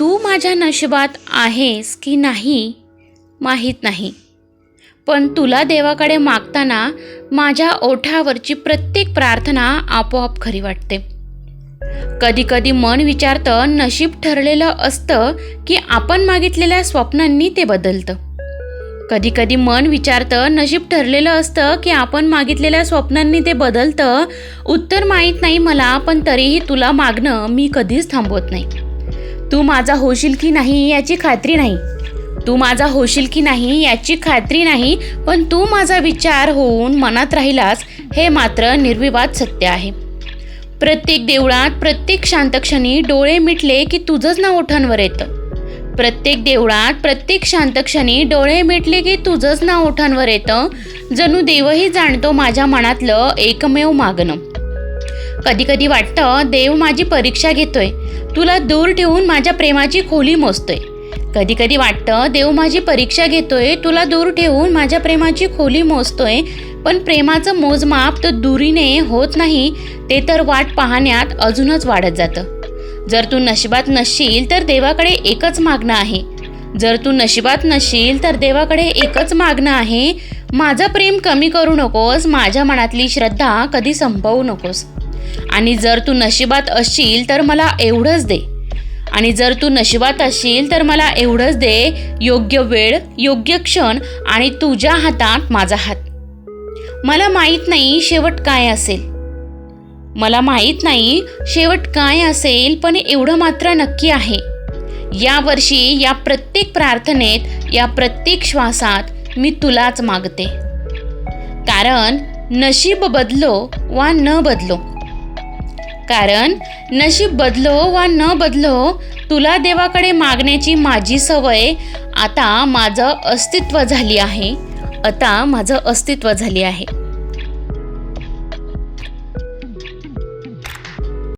तू माझ्या नशिबात आहेस की नाही माहीत नाही. पण तुला देवाकडे मागताना माझ्या ओठावरची प्रत्येक प्रार्थना आपोआप खरी वाटते. कधीकधी मन विचारतं नशीब ठरलेलं असतं की आपण मागितलेल्या स्वप्नांनी ते बदलतं. कधीकधी मन विचारतं नशीब ठरलेलं असतं की आपण मागितलेल्या स्वप्नांनी ते बदलतं. उत्तर माहीत नाही मला पण तरीही तुला मागणं मी कधीच थांबवत नाही. तू माझा होशील की नाही याची खात्री नाही. तू माझा होशील की नाही याची खात्री नाही पण तू माझा विचार होऊन मनात राहिलास हे मात्र निर्विवाद सत्य आहे. प्रत्येक देवळात प्रत्येक शांतक्षणी डोळे मिटले की तुझंच नाव ओठांवर येतं. प्रत्येक देवळात प्रत्येक शांतक्षणी डोळे मिटले की तुझंच नाव ओठांवर येतं. जणू देवही जाणतो माझ्या मनातलं एकमेव मागणं. कधी कधी वाटतं देव माझी परीक्षा घेतोय. तुला दूर ठेवून माझ्या प्रेमाची खोली मोजतोय. कधी कधी वाटतं देव माझी परीक्षा घेतोय तुला दूर ठेवून माझ्या प्रेमाची खोली मोजतोय. पण प्रेमाचं मोजमाप तर दुरीने होत नाही ते तर वाट पाहण्यात अजूनच वाढत जातं. जर तू नशिबात नसशील तर देवाकडे एकच मागणं आहे. जर तू नशिबात नसशील तर देवाकडे एकच मागणं आहे. माझं प्रेम कमी करू नकोस माझ्या मनातली श्रद्धा कधी संपवू नकोस. आणि जर तू नशिबात असशील तर मला एवढंच दे. आणि जर तू नशिबात असशील तर मला एवढंच दे योग्य वेळ योग्य क्षण आणि तुझ्या हातात माझा हात. मला माहीत नाही शेवट काय असेल. मला माहीत नाही शेवट काय असेल पण एवढं मात्र नक्की आहे. या वर्षी या प्रत्येक प्रार्थनेत या प्रत्येक श्वासात मी तुलाच मागते. कारण नशीब बदलो वा न बदलो कारण नशीब बदलो वा न बदलो तुला देवाकडे मागण्याची माझी सवय आता माझं अस्तित्व झाली आहे. आता माझं अस्तित्व झाली आहे.